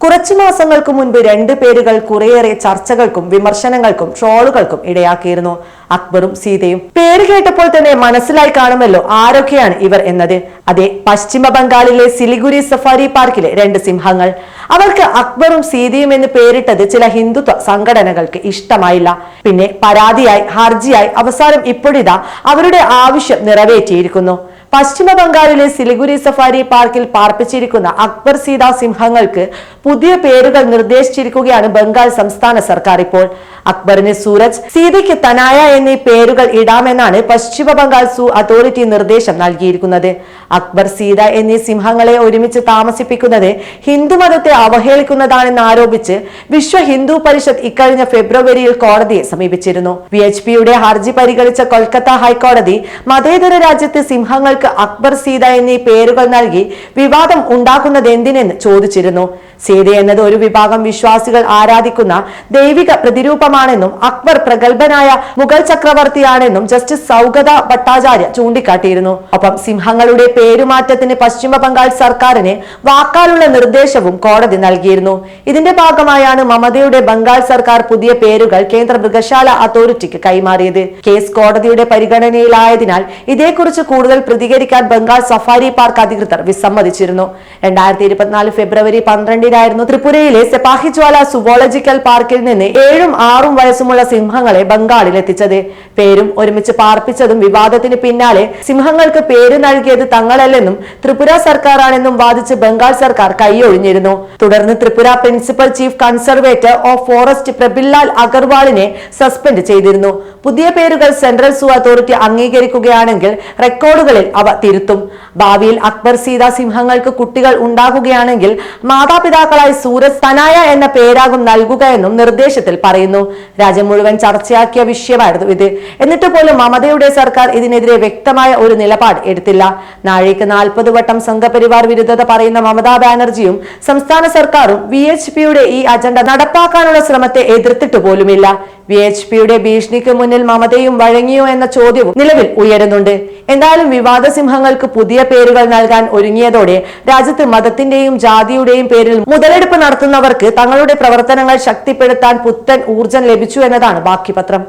കുറച്ചു മാസങ്ങൾക്ക് മുൻപ് രണ്ട് പേരുകൾ കുറേയേറെ ചർച്ചകൾക്കും വിമർശനങ്ങൾക്കും ട്രോളുകൾക്കും ഇടയാക്കിയിരുന്നു. അക്ബറും സീതയും. പേര് കേട്ടപ്പോൾ തന്നെ മനസ്സിലായി കാണുമല്ലോ ആരൊക്കെയാണ് ഇവർ എന്നത്. അതെ പശ്ചിമ ബംഗാളിലെ സിലിഗുരി സഫാരി പാർക്കിലെ രണ്ട് സിംഹങ്ങൾ. അവർക്ക് അക്ബറും സീതയും എന്ന് പേരിട്ടത് ചില ഹിന്ദുത്വ സംഘടനകൾക്ക് ഇഷ്ടമായില്ല. പിന്നെ പരാതിയായി ഹർജിയായി അവസാനം ഇപ്പോഴിതാ അവരുടെ ആവശ്യം നിറവേറ്റിയിരിക്കുന്നു. പശ്ചിമ ബംഗാളിലെ സിലിഗുരി സഫാരി പാർക്കിൽ പാർപ്പിച്ചിരിക്കുന്ന അക്ബർ സീത സിംഹങ്ങൾക്ക് പുതിയ പേരുകൾ നിർദ്ദേശിച്ചിരിക്കുകയാണ് ബംഗാൾ സംസ്ഥാന സർക്കാർ ഇപ്പോൾ. അക്ബറിന് സൂരജ് സീതയ്ക്ക് തനായ എന്നീ പേരുകൾ ഇടാമെന്നാണ് പശ്ചിമ ബംഗാൾ സൂ അതോറിറ്റി നിർദ്ദേശം നൽകിയിരിക്കുന്നത്. അക്ബർ സീത എന്നീ സിംഹങ്ങളെ ഒരുമിച്ച് താമസിപ്പിക്കുന്നത് ഹിന്ദുമതത്തെ അവഹേളിക്കുന്നതാണെന്ന് ആരോപിച്ച് വിശ്വ ഹിന്ദു പരിഷത്ത് ഇക്കഴിഞ്ഞ ഫെബ്രുവരിയിൽ കോടതിയെ സമീപിച്ചിരുന്നു. വി എച്ച് പിയുടെ ഹർജി പരിഗണിച്ച കൊൽക്കത്ത ഹൈക്കോടതി മതേതര രാജ്യത്ത് സിംഹങ്ങൾക്ക് അക്ബർ സീത എന്നീ പേരുകൾ നൽകി വിവാദം ഉണ്ടാക്കുന്നത് എന്തിനെന്ന് ചോദിച്ചിരുന്നു. സീത എന്നത് ഒരു വിഭാഗം വിശ്വാസികൾ ആരാധിക്കുന്ന ദൈവിക പ്രതിരൂപമാണെന്നും അക്ബർ പ്രഗത്ഭനായ മുഗൾ ചക്രവർത്തിയാണെന്നും ജസ്റ്റിസ് സൗഗത ഭട്ടാചാര്യ ചൂണ്ടിക്കാട്ടിയിരുന്നു. ഒപ്പം സിംഹങ്ങളുടെ പേരുമാറ്റത്തിന് പശ്ചിമ ബംഗാൾ സർക്കാരിന് വാക്കാലുള്ള നിർദ്ദേശവും കോടതി നൽകിയിരുന്നു. ഇതിന്റെ ഭാഗമായാണ് മമതയുടെ ബംഗാൾ സർക്കാർ പുതിയ പേരുകൾ കേന്ദ്ര മൃഗശാല അതോറിറ്റിക്ക് കൈമാറിയത്. കേസ് കോടതിയുടെ പരിഗണനയിലായതിനാൽ ഇതേക്കുറിച്ച് കൂടുതൽ പ്രതികരിക്കാൻ ബംഗാൾ സഫാരി പാർക്ക് അധികൃതർ വിസമ്മതിച്ചിരുന്നു. രണ്ടായിരത്തി ഇരുപത്തിനാല് ഫെബ്രുവരി പന്ത്രണ്ടിനായിരുന്നു ത്രിപുരയിലെ സെപാഹിജ്വാല സുവോളജിക്കൽ പാർക്കിൽ നിന്ന് ഏഴും ആറും വയസ്സുമുള്ള സിംഹങ്ങളെ ബംഗാളിൽ എത്തിച്ചത്. പേരും ഒരുമിച്ച് പാർപ്പിച്ചതും വിവാദത്തിന് പിന്നാലെ സിംഹങ്ങൾക്ക് പേര് നൽകിയത് തങ്ങളല്ലെന്നും ത്രിപുര സർക്കാരാണെന്നും വാദിച്ച് ബംഗാൾ സർക്കാർ കൈയൊഴിഞ്ഞിരുന്നു. തുടർന്ന് Tripura principal chief conservator of forest Prabinlal അഗർവാളിനെ suspend ചെയ്തിരുന്നു. പുതിയ പേരുകൾ സെൻട്രൽ സൂ അതോറിറ്റി അംഗീകരിക്കുകയാണെങ്കിൽ റെക്കോർഡുകളിൽ അവ തിരുത്തും. ഭാവിയിൽ അക്ബർ സീത സിംഹങ്ങൾക്ക് കുട്ടികൾ ഉണ്ടാകുകയാണെങ്കിൽ മാതാപിതാക്കളായി സൂരജ് തനായ എന്ന പേരാകും നൽകുക എന്നും നിർദ്ദേശത്തിൽ പറയുന്നു. രാജ്യം മുഴുവൻ ചർച്ചയാക്കിയ വിഷയമായിരുന്നു ഇത്. എന്നിട്ട് പോലും മമതയുടെ സർക്കാർ ഇതിനെതിരെ വ്യക്തമായ ഒരു നിലപാട് എടുത്തില്ല. നാഴേക്ക് നാൽപ്പത് വട്ടം സംഘപരിവാർ വിരുദ്ധത പറയുന്ന മമതാ ബാനർജിയും സംസ്ഥാന സർക്കാരും വി എച്ച് പിയുടെ ഈ അജണ്ട നടപ്പാക്കാനുള്ള ശ്രമത്തെ എതിർത്തിട്ട് പോലുമില്ല. വി എച്ച് പിയുടെ ഭീഷണിക്ക് മുന്നിൽ മമതയും വഴങ്ങിയോ എന്ന ചോദ്യവും നിലവിൽ ഉയരുന്നുണ്ട്. എന്തായാലും വിവാദ സിംഹങ്ങൾക്ക് പുതിയ പേരുകൾ നൽകാൻ ഒരുങ്ങിയതോടെ രാജ്യത്ത് മതത്തിന്റെയും ജാതിയുടെയും പേരിൽ മുതലെടുപ്പ് നടത്തുന്നവർക്ക് തങ്ങളുടെ പ്രവർത്തനങ്ങൾ ശക്തിപ്പെടുത്താൻ പുത്തൻ ഊർജം ലഭിച്ചു എന്നതാണ് ബാക്കി പത്രം.